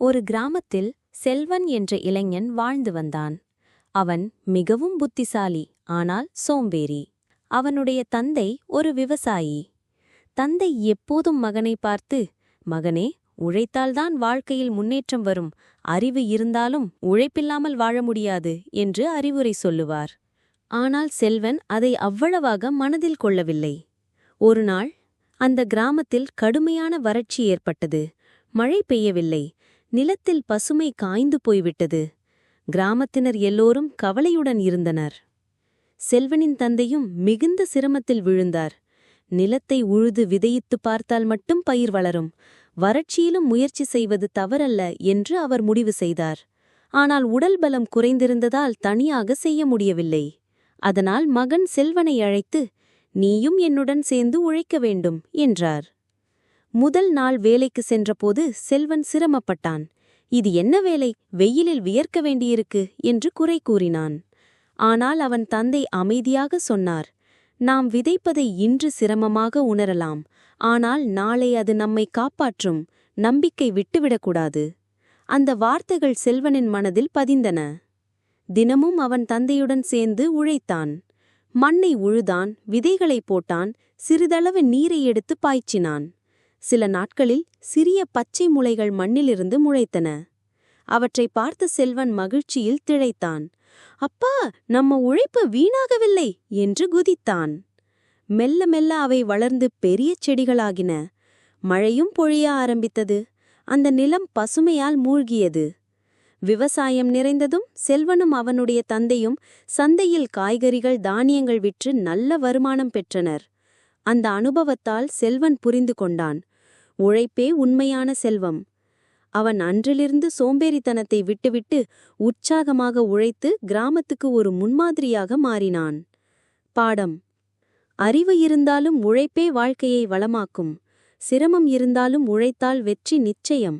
ஒரு கிராமத்தில் செல்வன் என்ற இளைஞன் வாழ்ந்து வந்தான். அவன் மிகவும் புத்திசாலி ஆனால் சோம்பேறி. அவனுடைய தந்தை ஒரு விவசாயி. தந்தை எப்போதும் மகனை பார்த்து மகனே உழைத்தால்தான் வாழ்க்கையில் முன்னேற்றம் வரும். அறிவு இருந்தாலும் உழைப்பில்லாமல் வாழ முடியாது என்று அறிவுரை சொல்லுவார். ஆனால் செல்வன் அதை அவ்வளவாக மனதில் கொள்ளவில்லை. ஒருநாள் அந்த கிராமத்தில் கடுமையான வறட்சி ஏற்பட்டது. மழை பெய்யவில்லை. நிலத்தில் பசுமை காய்ந்து போய்விட்டது. கிராமத்தினர் எல்லோரும் கவலையுடன் இருந்தனர். செல்வனின் தந்தையும் மிகுந்த சிரமத்தில் விழுந்தார். நிலத்தை உழுது விதையித்துப் பார்த்தால் மட்டும் பயிர் வளரும். வறட்சியிலும் முயற்சி செய்வது தவறல்ல என்று அவர் முடிவு செய்தார். ஆனால் உடல் பலம் குறைந்திருந்ததால் தனியாக செய்ய முடியவில்லை. அதனால் மகன் செல்வனை அழைத்து நீயும் என்னுடன் சேர்ந்து உழைக்க வேண்டும் என்றார். முதல் நாள் வேலைக்கு சென்றபோது செல்வன் சிரமப்பட்டான். இது என்ன வேலை? வெயிலில் வியர்க்க வேண்டியிருக்கு என்று குறை கூறினான். ஆனால் அவன் தந்தை அமைதியாக சொன்னார். நாம் விதைப்பதை இன்று சிரமமாக உணரலாம். ஆனால் நாளை அது நம்மை காப்பாற்றும். நம்பிக்கை விட்டுவிடக்கூடாது அந்த வார்த்தைகள் செல்வனின் மனதில் பதிந்தன. தினமும் அவன் தந்தையுடன் சேர்ந்து உழைத்தான். மண்ணை உழுதான் விதைகளை போட்டான் சிறிதளவு நீரை எடுத்து பாய்ச்சினான். சில நாட்களில் சிறிய பச்சை முளைகள் மண்ணிலிருந்து முளைத்தன. அவற்றை பார்த்த செல்வன் மகிழ்ச்சியில் திழைத்தான் அப்பா நம்ம உழைப்பு வீணாகவில்லை! என்று குதித்தான். மெல்ல மெல்ல அவை வளர்ந்து பெரிய செடிகளாகின. மழையும் பொழிய ஆரம்பித்தது. அந்த நிலம் பசுமையால் மூழ்கியது. விவசாயம் நிறைந்ததும் செல்வனும் அவனுடைய தந்தையும் சந்தையில் காய்கறிகள் தானியங்கள் விற்று நல்ல வருமானம் பெற்றனர். அந்த அனுபவத்தால் செல்வன் புரிந்து கொண்டான். உழைப்பே உண்மையான செல்வம். அவன் அன்றிலிருந்து சோம்பேறித்தனத்தை விட்டுவிட்டு உற்சாகமாக உழைத்து கிராமத்துக்கு ஒரு முன்மாதிரியாக மாறினான். பாடம். அறிவு இருந்தாலும் உழைப்பே வாழ்க்கையை வளமாக்கும். சிரமம் இருந்தாலும் உழைத்தால் வெற்றி நிச்சயம்.